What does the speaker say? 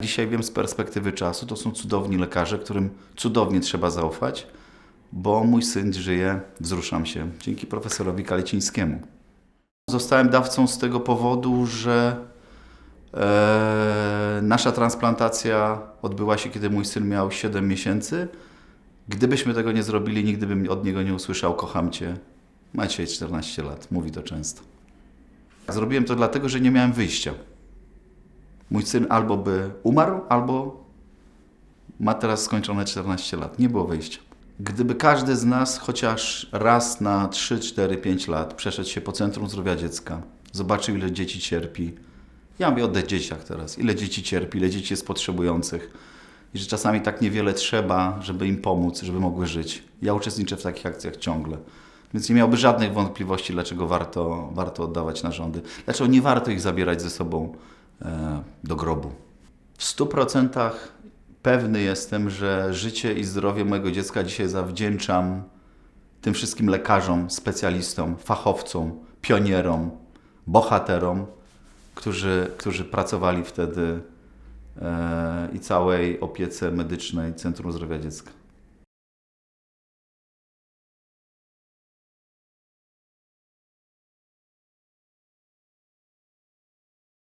Dzisiaj wiem z perspektywy czasu, to są cudowni lekarze, którym cudownie trzeba zaufać, bo mój syn żyje, wzruszam się, dzięki profesorowi Kalecińskiemu. Zostałem dawcą z tego powodu, że e, nasza transplantacja odbyła się, kiedy mój syn miał 7 miesięcy. Gdybyśmy tego nie zrobili, nigdy bym od niego nie usłyszał kocham cię. Ma dzisiaj 14 lat, mówi to często. Zrobiłem to dlatego, że nie miałem wyjścia. Mój syn albo by umarł, albo ma teraz skończone 14 lat. Nie było wyjścia. Gdyby każdy z nas chociaż raz na 3, 4, 5 lat przeszedł się po Centrum Zdrowia Dziecka, zobaczył ile dzieci cierpi. Ja mówię o dzieciach teraz. Ile dzieci cierpi, ile dzieci jest potrzebujących. I że czasami tak niewiele trzeba, żeby im pomóc, żeby mogły żyć. Ja uczestniczę w takich akcjach ciągle. Więc nie miałby żadnych wątpliwości, dlaczego warto, warto oddawać narządy. Dlaczego nie warto ich zabierać ze sobą do grobu. W stu procentach pewny jestem, że życie i zdrowie mojego dziecka dzisiaj zawdzięczam tym wszystkim lekarzom, specjalistom, fachowcom, pionierom, bohaterom, którzy, którzy pracowali wtedy e, i całej opiece medycznej Centrum Zdrowia Dziecka.